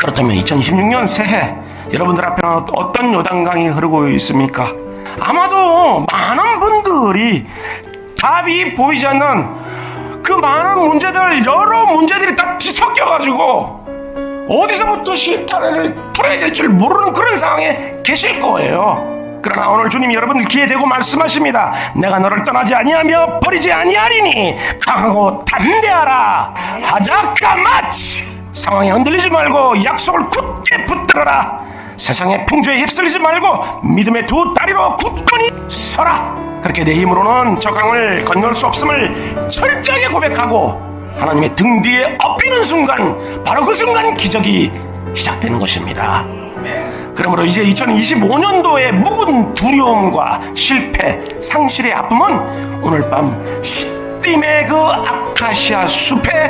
그렇다면 2026년 새해 여러분들 앞에는 어떤 요단강이 흐르고 있습니까? 아마도 많은 분들이 답이 보이지 않는 그 많은 문제들 여러 문제들이 다 뒤섞여가지고 어디서부터 실타래를 풀어야 될 줄 모르는 그런 상황에 계실 거예요. 그러나 오늘 주님 여러분들 귀에 대고 말씀하십니다. 내가 너를 떠나지 아니하며 버리지 아니하리니 강하고 담대하라. 하자카마치 상황에 흔들리지 말고 약속을 굳게 붙들어라. 세상의 풍조에 휩쓸리지 말고 믿음의 두 다리로 굳건히 서라. 그렇게 내 힘으로는 저 강을 건널 수 없음을 철저하게 고백하고 하나님의 등 뒤에 엎이는 순간 바로 그 순간 기적이 시작되는 것입니다. 그러므로 이제 2025년도의 묵은 두려움과 실패, 상실의 아픔은 오늘 밤 시딤의 그 아카시아 숲에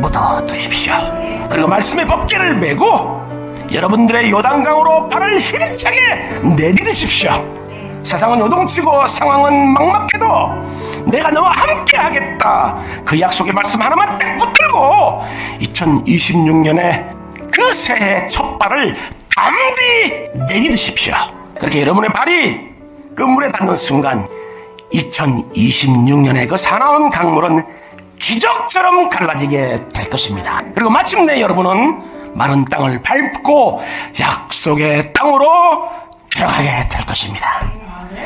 묻어 두십시오. 그리고 말씀의 법계를 메고 여러분들의 요단강으로 발을 힘차게 내디디십시오. 세상은 요동치고 상황은 막막해도 내가 너와 함께 하겠다. 그 약속의 말씀 하나만 딱 붙들고 2026년에 그 새해 첫 발을 담디 내디디십시오. 그렇게 여러분의 발이 그 물에 닿는 순간 2026년의 그 사나운 강물은 기적처럼 갈라지게 될 것입니다. 그리고 마침내 여러분은 마른 땅을 밟고 약속의 땅으로 들어가게 될 것입니다.